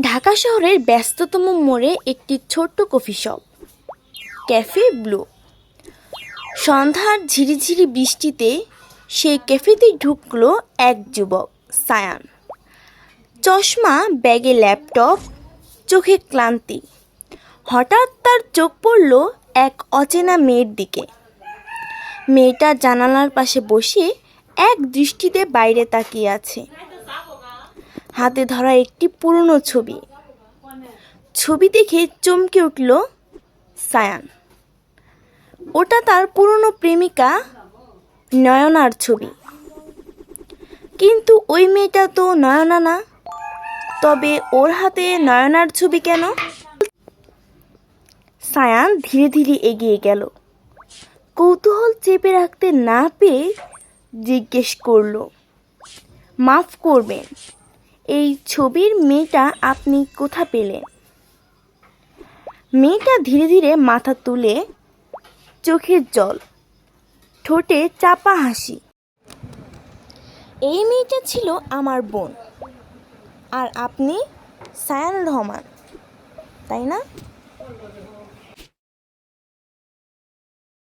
ঢাকা শহরের ব্যস্ততম মোড়ে একটি ছোট্ট কফি শপ, ক্যাফে ব্লু। সন্ধ্যার ঝিরিঝিরি বৃষ্টিতে সেই ক্যাফেতে ঢুকলো এক যুবক, সায়ান। চশমা, ব্যাগে ল্যাপটপ, চোখে ক্লান্তি। হঠাৎ তার চোখ পড়ল এক অচেনা মেয়ের দিকে। মেয়েটা জানালার পাশে বসে এক দৃষ্টিতে বাইরে তাকিয়ে আছে। হাতে ধরা একটি পুরনো ছবি। ছবি দেখে চমকে উঠল সায়ান। ওটা তার পুরনো প্রেমিকা নয়নার ছবি। কিন্তু ওই মেয়েটা তো নয়না না। তবে ওর হাতে নয়নার ছবি কেন? সায়ান ধীরে ধীরে এগিয়ে গেল। কৌতূহল চেপে রাখতে না পেয়ে জিজ্ঞেস করল, মাফ করবেন এই ছবির মেয়েটা আপনি কোথা পেলেন? মেয়েটা ধীরে ধীরে মাথা তুলে চোখের জল, ঠোঁটে চাপা হাসি। এই মেয়েটা ছিল আমার বোন আর আপনি সায়ান রহমান, তাই না?